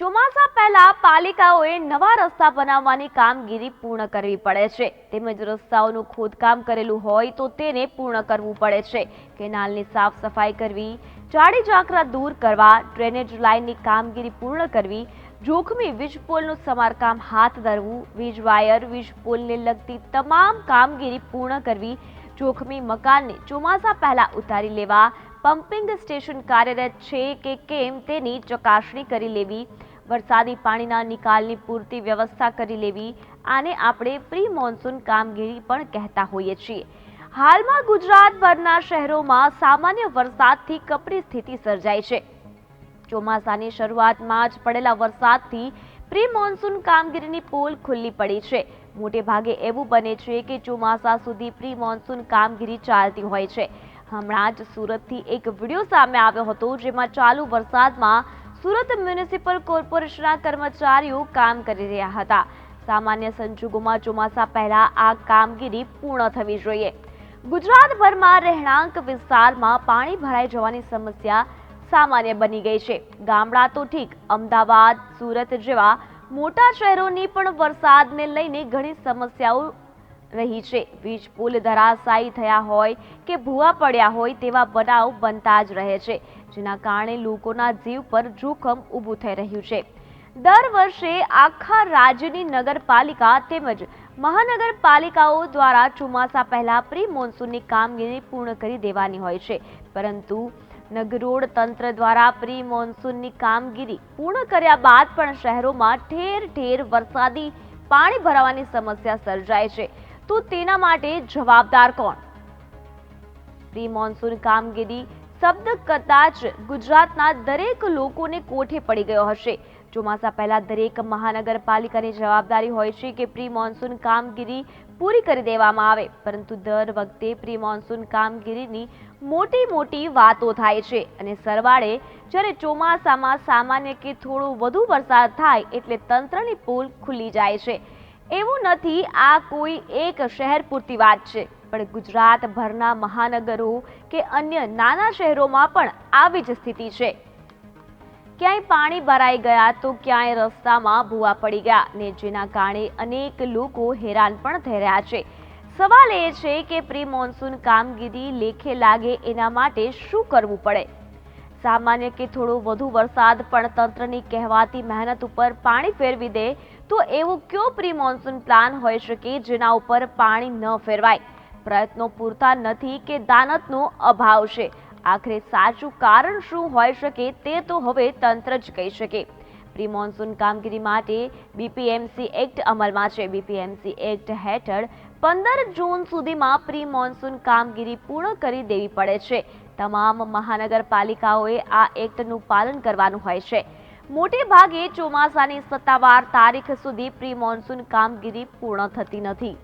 ચોમાસા પહેલા પાલિકાઓએ નવા રસ્તા બનાવવાની કામગીરી પૂર્ણ કરવી પડે છે. તેમજ રસ્તાઓનું ખોદકામ કરેલું હોય તો તેને પૂર્ણ કરવું પડે છે. કેનાલની સાફ સફાઈ કરવી, જાડી ઝાંકરા દૂર કરવા, ડ્રેનેજ લાઇનની કામગીરી પૂર્ણ કરવી, જોખમી વીજ પોલનું સમારકામ હાથ ધરવું, વીજ વાયર, વીજ પોલને લગતી તમામ કામગીરી પૂર્ણ કરવી, જોખમી મકાનને ચોમાસા પહેલા ઉતારી લેવા પમ્પિંગ સ્ટેશન કાર્યરત છે કે કેમ તેની ચકાસણી કરી લેવી, વરસાદી પાણીના નિકાલની પૂરતી વ્યવસ્થા કરી લેવી, આને આપણે પ્રી મોન્સૂન કામગીરી પણ કહેતા હોઈએ છીએ. હાલમાં ગુજરાતભરના શહેરોમાં સામાન્ય વરસાદથી કપરી સ્થિતિ સર્જાઈ છે. ચોમાસાની શરૂઆતમાં જ પડેલા વરસાદથી પ્રી મોન્સૂન કામગીરીની પોલ ખુલ્લી પડી છે. મોટે ભાગે એવું બને છે કે ચોમાસા સુધી પ્રી મોન્સૂન કામગીરી ચાલતી હોય છે. હમણાં જ સુરતથી એક વીડિયો સામે આવ્યો હતો, જેમાં ચાલુ વરસાદમાં સુરત મ્યુનિસિપલ કોર્પોરેશનના કર્મચારીઓ કામ કરી રહ્યા હતા. સામાન્ય સંજોગોમાં ચોમાસા પહેલા આ કામગીરી પૂર્ણ થવી જોઈએ. ગુજરાતભરમાં રહેણાંક વિસ્તારમાં પાણી ભરાઈ જવાની સમસ્યા સામાન્ય બની ગઈ છે. ગામડા તો ઠીક, અમદાવાદ, સુરત જેવા મોટા શહેરોની પણ વરસાદને લઈને ઘણી સમસ્યાઓ રહી છે. વીજ પુલ ધરાશાયી થયા હોય કે ભૂવા પડ્યા હોય તેવા બનાવ બનતા જ રહે છે, જેના કારણે લોકોના જીવ પર જોખમ ઊભું થઈ રહ્યું છે. દર વર્ષે આખા રાજ્યની નગરપાલિકા તેમજ મહાનગરપાલિકાઓ દ્વારા ચોમાસા પહેલાં પ્રી મોન્સૂનની કામગીરી પૂર્ણ કરી દેવાની હોય છે. પરંતુ નગરોડ તંત્ર દ્વારા પ્રી મોન્સૂનની કામગીરી પૂર્ણ કર્યા બાદ પણ શહેરોમાં ઠેર ઠેર વરસાદી પાણી ભરાવાની સમસ્યા સર્જાય છે. તો તેના માટે જવાબદાર કોણ? પ્રી મોન્સૂન કામગીરી શબ્દ કદાચ ગુજરાતના દરેક લોકોને કોઠે પડી ગયો હશે. ચોમાસા પહેલા દરેક મહાનગરપાલિકાની જવાબદારી હોય છે કે પ્રી મોન્સૂન કામગીરી પૂરી કરી દેવામાં આવે. પરંતુ દર વખતે પ્રી મોન્સૂન કામગીરીની મોટી મોટી વાતો થાય છે અને સરવાળે જ્યારે ચોમાસામાં સામાન્ય કે થોડો વધુ વરસાદ થાય એટલે તંત્રની પોલ ખુલ્લી જાય છે. એવું નથી, આ કોઈ એક શહેર પૂરતી વાત છે. પણ ગુજરાતભરના મહાનગરો કે અન્ય નાના શહેરોમાં પણ આવી જ સ્થિતિ છે. ક્યાંય પાણી ભરાઈ ગયા તો ક્યાંય રસ્તામાં ભૂવા પડી ગયા ને જેના કારણે અનેક લોકો હેરાન પણ થઈ રહ્યા છે. સવાલ એ છે કે પ્રી મોન્સૂન કામગીરી લેખે લાગે એના માટે શું કરવું પડે? સામાન્ય કે થોડો વધુ વરસાદ પણ તંત્રની કહેવાતી મહેનત ઉપર પાણી ફેરવી દે, તો એવો કયો પ્રી મોન્સૂન પ્લાન હોઈ શકે જેના ઉપર પાણી ન ફેરવાય? પ્રયત્નો પૂરતા નથી કે દાનતનો અભાવ છે. આખરે સાચું કારણ શું હોઈ શકે તે તો હવે તંત્ર જ કહી શકે. પ્રી મોન્સૂન કામગીરી માટે બીપીએમસી એક્ટ અમલમાં છે. બીપીએમસી એક્ટ હેઠળ પંદર જૂન સુધીમાં પ્રી મોન્સૂન કામગીરી પૂર્ણ કરી દેવી પડે છે. તમામ મહાનગરપાલિકાઓએ આ એક્ટનું પાલન કરવાનું હોય છે. મોટે ભાગે ચોમાસાની સત્તાવાર તારીખ સુધી પ્રી મોન્સૂન કામગીરી પૂર્ણ થતી નથી.